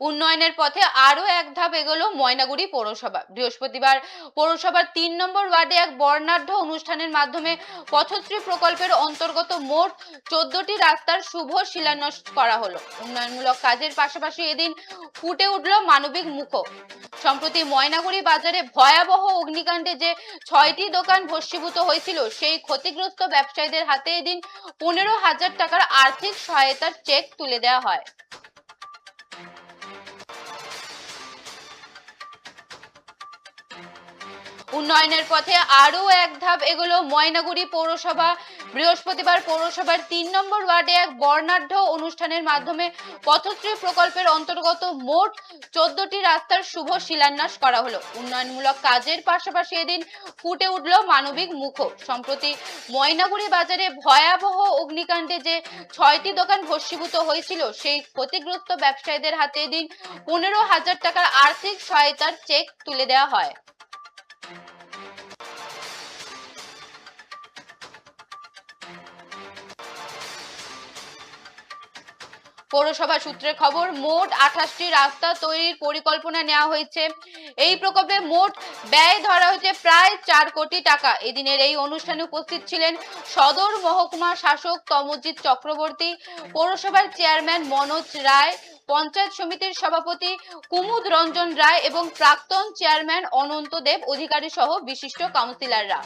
উন্নয়নের পথে আরও এক ধাপ এগোলো ময়নাগুড়ি পৌরসভা। বৃহস্পতিবার পৌরসভার তিন নম্বর ওয়ার্ডে এক বর্ণাঢ্য অনুষ্ঠানের মাধ্যমে পথশ্রী প্রকল্পের অন্তর্গত মোট চোদ্দটি রাস্তার শুভ শিলান্যাস করা হলো। উন্নয়নমূলক কাজের পাশাপাশি এদিন ফুটে উঠল মানবিক মুখো। সম্প্রতি ময়নাগুড়ি বাজারে ভয়াবহ অগ্নিকাণ্ডে যে ছয়টি দোকান ভস্মীভূত হয়েছিল, সেই ক্ষতিগ্রস্ত ব্যবসায়ীদের হাতে এদিন পনেরো হাজার টাকার আর্থিক সহায়তার চেক তুলে দেওয়া হয়। উন্নয়নের পথে আরও এক ধাপ এগোলো ময়নাগুড়ি পৌরসভা। বৃহস্পতিবার পৌরসভার তিন নম্বর ওয়ার্ডে এক বর্ণাঢ্য অনুষ্ঠানের মাধ্যমে পথশ্রী প্রকল্পের অন্তর্গত মোট চোদ্দটি রাস্তার শুভ শিলান্যাস করা হলো। উন্নয়নমূলক কাজের পাশাপাশি এদিন ফুটে উঠল মানবিক মুখো। সম্প্রতি ময়নাগুড়ি বাজারে ভয়াবহ অগ্নিকাণ্ডে যে ছয়টি দোকান ভস্মীভূত হয়েছিল, সেই ক্ষতিগ্রস্ত ব্যবসায়ীদের হাতে এদিন পনেরো হাজার টাকার আর্থিক সহায়তার চেক তুলে দেওয়া হয়। পৌরসভা সূত্রের খবর, মোট আঠাশটি রাস্তা তৈরির পরিকল্পনা নেওয়া হয়েছে। এই প্রকল্পে মোট ব্যয় ধরা হয়েছে প্রায় চার কোটি টাকা। এদিনের এই অনুষ্ঠানে উপস্থিত ছিলেন সদর মহকুমা শাসক তমজিৎ চক্রবর্তী, পৌরসভার চেয়ারম্যান মনোজ রায়, পঞ্চায়েত সমিতির সভাপতি কুমুদ রঞ্জন রায় এবং প্রাক্তন চেয়ারম্যান অনন্ত দেব অধিকারী সহ বিশিষ্ট কাউন্সিলররা।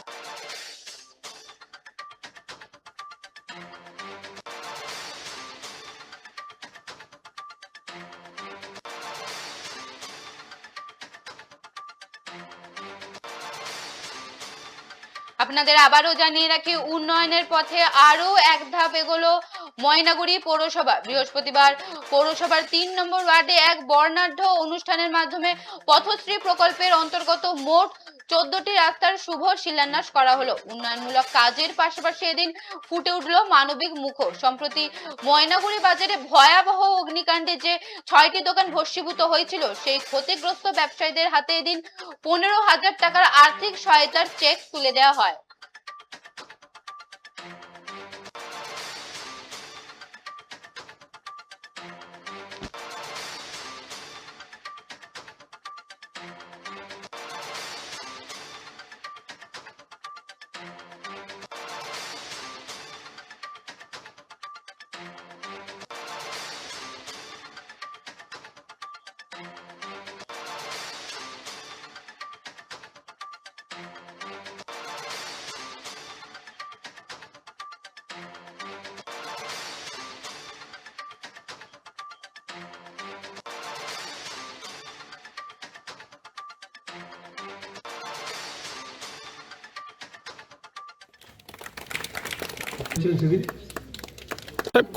আপনাদের আবারও জানিয়ে রাখি, উন্নয়নের পথে আরও এক ধাপ এগোলো ময়নাগুড়ি পৌরসভা। বৃহস্পতিবার পৌরসভার তিন নম্বর ওয়ার্ডে এক বর্ণাঢ্য অনুষ্ঠানের মাধ্যমে পথশ্রী প্রকল্পের অন্তর্গত মোট চোদ্দটি রাস্তার শুভ শিলান্যাস করা হলো। উন্নয়নমূলক কাজের পাশাপাশি এদিন ফুটে উঠল মানবিক মুখ সম্প্রতি ময়নাগুড়ি বাজারে ভয়াবহ অগ্নিকাণ্ডে যে ছয়টি দোকান ভস্মীভূত হয়েছিল, সেই ক্ষতিগ্রস্ত ব্যবসায়ীদের হাতে এদিন পনেরো হাজার টাকার আর্থিক সহায়তার চেক তুলে দেওয়া হয়।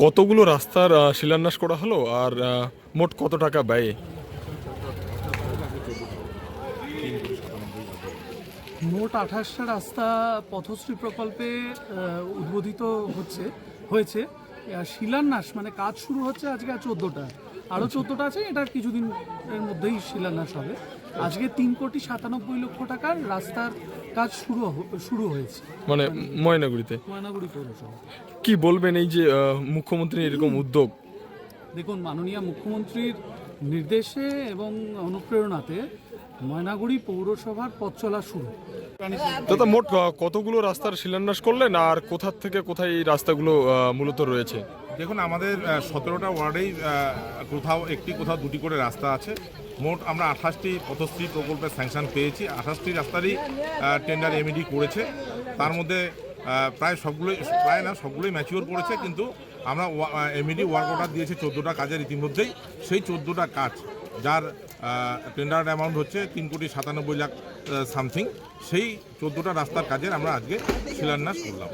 কতগুলো রাস্তার শিলান্যাস করা হলো? আর মোট কত টাকা ব্যয়ে? মোট আঠাশটা রাস্তা পথশ্রী প্রকল্পে উদ্বোধিত হচ্ছে হয়েছে। শিলান্যাস মানে কাজ শুরু হচ্ছে আজকে চোদ্দোটা। আরও চোদ্দোটা আছে এটার কিছুদিন এর মধ্যেই শিলান্যাস হবে। আজকে তিন কোটি সাতানব্বই লক্ষ টাকার রাস্তার কাজ শুরু শুরু হয়েছে। মানে ময়নাগুড়িতে? ময়নাগুড়ি পৌরসভা। কি বলবেন এই যে মুখ্যমন্ত্রী এরকম উদ্যোগ? দেখুন মাননীয় মুখ্যমন্ত্রীর নির্দেশে এবং অনুপ্রেরণাতে ময়নাগুড়ি পৌরসভার পথ চলা শুরু। দাদা মোট কতগুলো রাস্তার শিলান্যাস করলেন আর কোথা থেকে কোথায় এই রাস্তাগুলো মূলত রয়েছে? দেখুন, আমাদের সতেরোটা ওয়ার্ডেই কোথাও একটি, কোথাও দুটি করে রাস্তা আছে। মোট আমরা আঠাশটি পথশ্রী প্রকল্পের স্যাংশন পেয়েছি। আঠাশটি রাস্তারই টেন্ডার এমইডি করেছে। তার মধ্যে প্রায় সবগুলোই, প্রায় না, সবগুলোই ম্যাচিওর করেছে, কিন্তু আমরা এমইডি ওয়ার্ক অর্ডার দিয়েছি চোদ্দোটা কাজের ইতিমধ্যেই। সেই চোদ্দোটা কাজ, যার টেন্ডার অ্যামাউন্ট হচ্ছে তিন কোটি সাতানব্বই লাখ সামথিং সেই চোদ্দোটা রাস্তার কাজের আমরা আজকে শিলান্যাস করলাম।